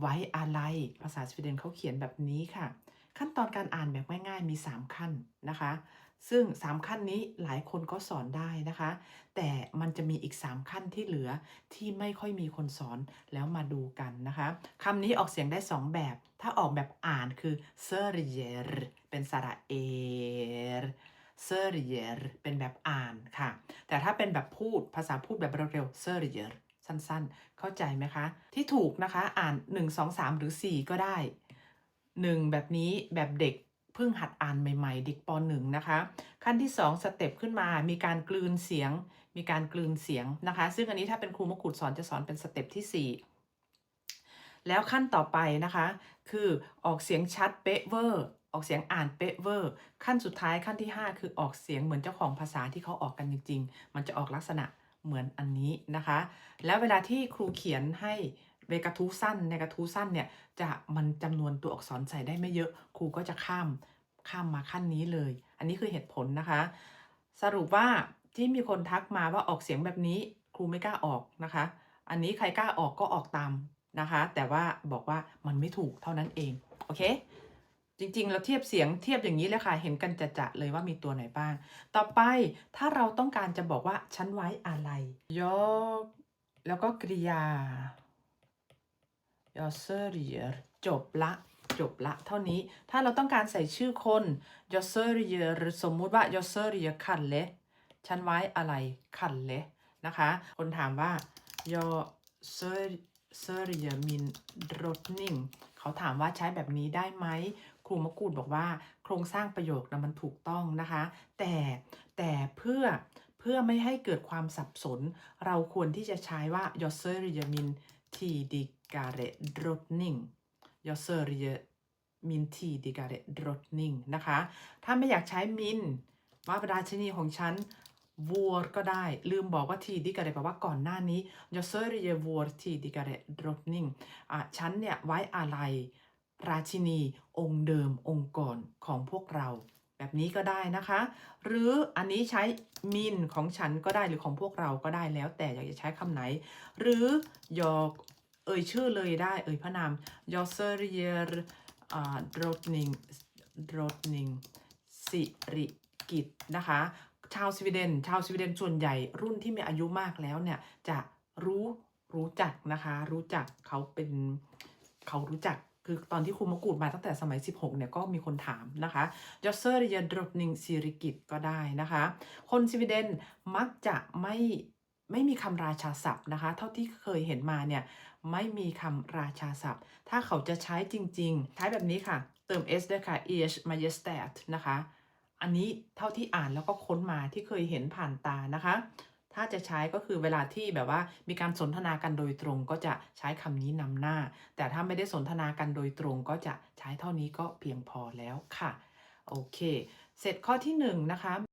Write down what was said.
ไว้อะไรภาษาสวีเดนเขาเขียนแบบนี้ค่ะ ขั้นตอนการอ่านแบบง่ายๆมี 3 ขั้นนะคะ ซึ่ง 3 ขั้นนี้หลายคนก็สอนได้นะคะ แต่มันจะมีอีก 3 ขั้นที่เหลือที่ไม่ค่อยมีคนสอนแล้วมาดูกันนะคะคำนี้ออกเสียงได้ 2 แบบ ถ้าออกแบบอ่านคือ s ö r j e r เป็นสระเอ s ö r j e r เยรเป็นแบบอ่านค่ะ แต่ถ้าเป็นแบบพูดภาษาพูดแบบเร็วๆ s ö r j e r สั้นๆ เข้าใจไหมคะ ที่ถูกนะคะอ่าน 1 2 3 หรือ 4 ก็ได้ 1 แบบนี้แบบเด็กเพิ่งหัดอ่านใหม่ๆ เด็กป .1 นะคะ ขั้นที่ 2 สเต็ปขึ้นมา มีการกลืนเสียง มีการกลืนเสียงนะคะ ซึ่งอันนี้ถ้าเป็นครูมกรูดสอนจะสอนเป็นสเต็ปที่ 4แล้วขั้นต่อไปนะคะ คือออกเสียงชัดเป๊ะเวอร์ ออกเสียงอ่านเป๊ะเวอร์ ขั้นสุดท้ายขั้นที่ 5 คือออกเสียงเหมือนเจ้าของภาษาที่เขาออกกันจริง ๆ มันจะออกลักษณะ เหมือนอันนี้นะคะ แล้วเวลาที่ครูเขียนให้เวกระทู้สั้นในกระทูสั้นเนี่ยจะมันจำนวนตัวอักษรใส่ได้ไม่เยอะครูก็จะข้ามข้ามมาขั้นนี้เลย อันนี้คือเหตุผลนะคะ สรุปว่าที่มีคนทักมาว่าออกเสียงแบบนี้ครูไม่กล้าออกนะคะ อันนี้ใครกล้าออกก็ออกตามนะคะ แต่ว่าบอกว่ามันไม่ถูกเท่านั้นเอง โอเค จริงๆ เราเทียบเสียงเทียบอย่างนี้เลยค่ะ เห็นกันจะๆเลยว่ามีตัวไหนบ้าง ต่อไปถ้าเราต้องการจะบอกว่าฉันไว้อะไร ยก แล้วก็กริยา ยอเซอร์เยจบละจบละเท่านี้ ถ้าเราต้องการใส่ชื่อคนยอเซอร์เยสมมุติว่ายอเซอร์เยคันเลฉันไว้อะไรคันเลนะคะ คนถามว่ายอเซอร์ เซอร์เยมินรถนิ่ง เขาถามว่าใช้แบบนี้ได้ไหมครูมะกูดบอกว่า โครงสร้างประโยคนะมันถูกต้องนะคะ แต่แต่เพื่อเพื่อไม่ให้เกิดความสับสน เราควรที่จะใช้ว่ายอเซอร์เยมิน tidigare drottning. Jag sörjer min tidigare drottning นะคะ ถ้าไม่อยากใช้มินว่าราชินีของฉัน vår ก็ได้ ลืมบอกว่า tidigare แปลว่าก่อนหน้านี้ jag sörjer vår tidigare drottning อะฉันเนี่ยไว้อะไรราชินีองค์เดิมองค์ก่อนของพวกเรา แบบนี้ก็ได้นะคะ หรืออันนี้ใช้มินของฉันก็ได้หรือของพวกเราก็ได้แล้ว แต่อยากจะใช้คำไหน หรือยอกเอ่ยชื่อเลยได้ เอ่ยพระนามยอเซอร์เยอร์ดรดนิงดรดนิงสิริกิตนะคะ ชาวสวีเดน ชาวสวีเดนส่วนใหญ่รุ่นที่มีอายุมากแล้วเนี่ยจะรู้รู้จักนะคะ รู้จักเขาเป็นเขารู้จักคือตอนที่ครูมะกรูดมาตั้งแต่สมัย 16 เนี่ยก็มีคนถามนะคะยอเซอร์เยดรดนิงสิริกิตก็ได้นะคะ คนสวีเดนมักจะไม่ไม่มีคำราชาศัพท์นะคะ เท่าที่เคยเห็นมาเนี่ยไม่มีคำราชาศัพท์ ถ้าเขาจะใช้จริง ๆ ใช้แบบนี้ค่ะ เติม s ด้วยค่ะ es majestat นะคะ อันนี้เท่าที่อ่านแล้วก็ค้นมาที่เคยเห็นผ่านตานะคะ ถ้าจะใช้ก็คือเวลาที่แบบว่ามีการสนทนากันโดยตรงก็จะใช้คำนี้นำหน้า แต่ถ้าไม่ได้สนทนากันโดยตรงก็จะใช้เท่านี้ก็เพียงพอแล้วค่ะ โอเค เสร็จข้อที่1นะคะ